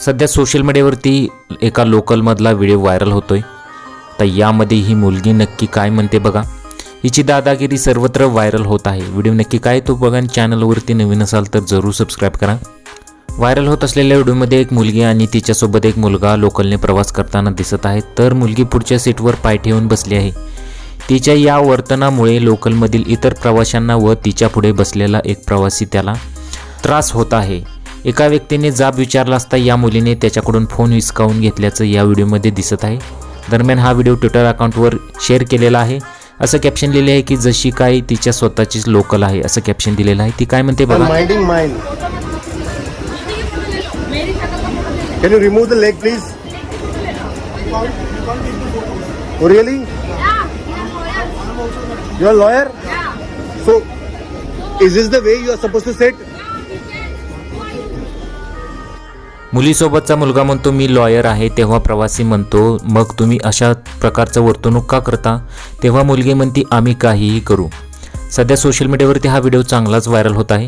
सध्या सोशल मीडियावरती एका लोकलमधला व्हिडिओ व्हायरल होतोय. तर यामध्ये ही मुलगी नक्की काय म्हणते बघा. हिची दादागिरी सर्वत्र व्हायरल होत आहे. व्हिडिओ नक्की काय तो बघा चॅनलवरती नवीन असाल तर जरूर सबस्क्राईब करा. व्हायरल होत असलेल्या व्हिडिओमध्ये एक मुलगी आणि तिच्यासोबत एक मुलगा लोकलने प्रवास करताना दिसत आहे तर मुलगी पुढच्या सीटवर पाय ठेवून बसली आहे. तिच्या या वर्तनामुळे लोकलमधील इतर प्रवाशांना व तिच्या पुढे बसलेला एक प्रवासी त्याला त्रास होत आहे. एका व्यक्तीने जाब विचारला असता या मुलीने त्याच्याकडून फोन हिसकावून घेतल्याचं या व्हिडिओमध्ये दिसत आहे दरम्यान हा व्हिडिओ ट्विटर अकाउंटवर शेअर केलेला आहे असं कॅप्शन लिहिले आहे की जशी काय तिच्या स्वतःचीच लोकल आहे असं कॅप्शन दिलेलं आहे ती काय म्हणते बघा minding mine. Can you remove the leg, please? Oh, really? You're a lawyer? So, is this the way you are supposed to sit? मुलीसोबतचा मुलगा म्हणतो मी लॉयर आहे तेव्हा प्रवासी म्हणतो मग तुम्ही अशा प्रकारचं वर्तणूक का करता? तेव्हा मुलगी म्हणती आम्ही काहीही करू. सध्या सोशल मीडियावरती हा व्हिडिओ चांगलाच व्हायरल होत आहे.